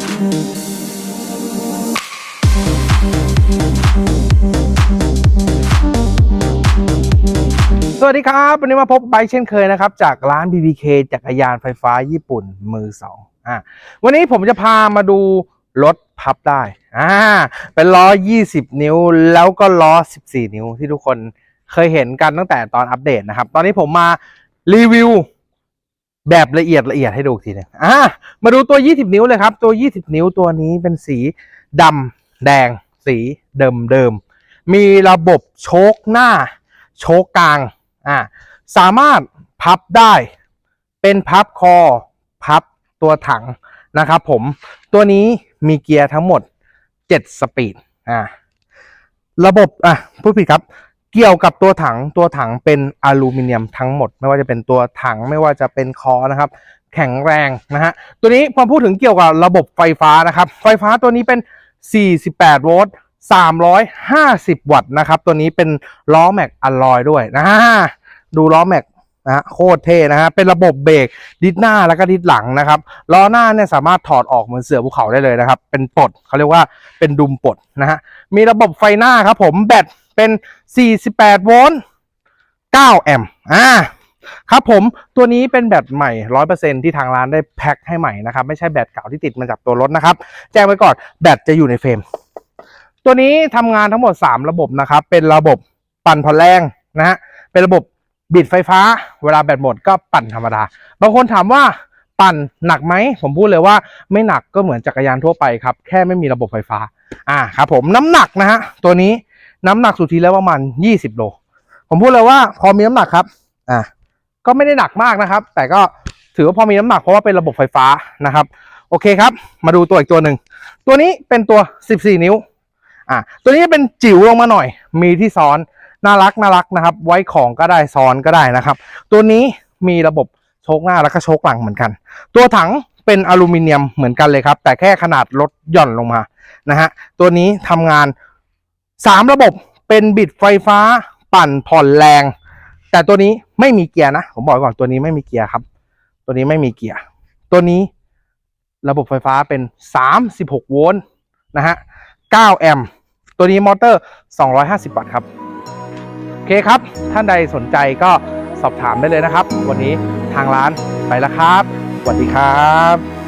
สวัสดีครับ วันนี้มาพบไบเช่นเคยนะครับ จากร้าน BBK จักรยานไฟฟ้าญี่ปุ่นมือสองอ่าวันนี้ผมจะพามาดูรถพับได้อ่าเป็นล้อ 20 นิ้วแล้วก็ล้อ 14 นิ้วที่ทุกคนเคยเห็นกันตั้งแต่ตอนอัปเดตนะครับ ตอนนี้ผมมารีวิว แบบละเอียดละเอียดให้ดูอีกทีหนึงอ่ามาดูตัว 20 นิ้วเลยครับ ตัว 20 นิ้วตัวนี้เป็นสีดำแดง สีเดิมเดิมมีระบบโชคหน้า โชคกลางอ่าสามารถพับได้ เป็นพับคอ พับตัวถังนะครับผมตัวนี้มีเกียร์ทั้งหมด 7 สปีดอ่าระบบอะพูดผิดครับ เกี่ยวกับตัวถังตัวถังเป็นอลูมิเนียมทั้งหมด ไม่ว่าจะเป็นตัวถังไม่ว่าจะเป็นคอนะครับ แข็งแรงนะฮะตัวนี้พอพูดถึงเกี่ยวกับระบบไฟฟ้านะครับ ไฟฟ้าตัวนี้เป็น 48 โวลต์350 วัตต์นะครับ ตัวนี้เป็นล้อแม็กอลลอยด้วยนะฮะดูล้อแม็ก นะฮะโคตรเท่นะฮะเป็นระบบเบรกดิสหน้าแล้วก็ดิสหลังนะครับล้อหน้าเนี่ยสามารถถอดออกเหมือนเสือภูเขาได้เลยนะครับ เป็นปลดเขาเรียกว่าเป็นดุมปลดนะฮะมีระบบไฟหน้าครับผมแบตเป็น 48 โวลต์ 9 แอมป์อ่าครับผมตัวนี้เป็นแบตใหม่ 100%ที่ทางร้านได้แพ็คให้ใหม่นะครับ ไม่ใช่แบตเก่าที่ติดมาจากตัวรถนะครับ แจ้งไว้ก่อนแบตจะอยู่ในเฟรม ตัวนี้ทำงานทั้งหมด 3 ระบบนะครับ เป็นระบบปั่นผ่อแรงนะฮะเป็นระบบ บิดไฟฟ้า เวลาแบตหมดก็ปั่นธรรมดา บางคนถามว่าปั่นหนักไหม ผมพูดเลยว่าไม่หนักก็เหมือนจักรยานทั่วไปครับ แค่ไม่มีระบบไฟฟ้า อ่าครับผมน้ำหนักนะฮะตัวนี้น้ำหนักสุทธิแล้วประมาณ 20 โล ผมพูดเลยว่าพอมีน้ำหนักครับ อ่าก็ไม่ได้หนักมากนะครับ แต่ก็ถือว่าพอมีน้ำหนักเพราะว่าเป็นระบบไฟฟ้านะครับ โอเคครับ มาดูตัวอีกตัวหนึ่ง ตัวนี้เป็นตัว 14 นิ้ว อะตัวนี้เป็นจิ๋วลงมาหน่อย มีที่ซ้อน น่ารักน่ารักนะครับ ไว้ของก็ได้ซ้อนก็ได้นะครับ ตัวนี้มีระบบโชคหน้าแล้วก็โชคหลังเหมือนกัน ตัวถังเป็นอลูมิเนียมเหมือนกันเลยครับ แต่แค่ขนาดลดหย่อนลงมานะฮะตัวนี้ทำงาน 3 ระบบเป็นบิดไฟฟ้าปั่นผ่อนแรง แต่ตัวนี้ไม่มีเกียร์นะ ผมบอกก่อนตัวนี้ไม่มีเกียร์ครับ ตัวนี้ไม่มีเกียร์ตัวนี้ระบบไฟฟ้าเป็น 36 โวลต์นะฮะ9แอมป์ตัวนี้มอเตอร์ 250 วัตต์ครับ เคครับ ท่านใดสนใจก็สอบถามได้เลยนะครับ วันนี้ทางร้านไปแล้วครับสวัสดีครับ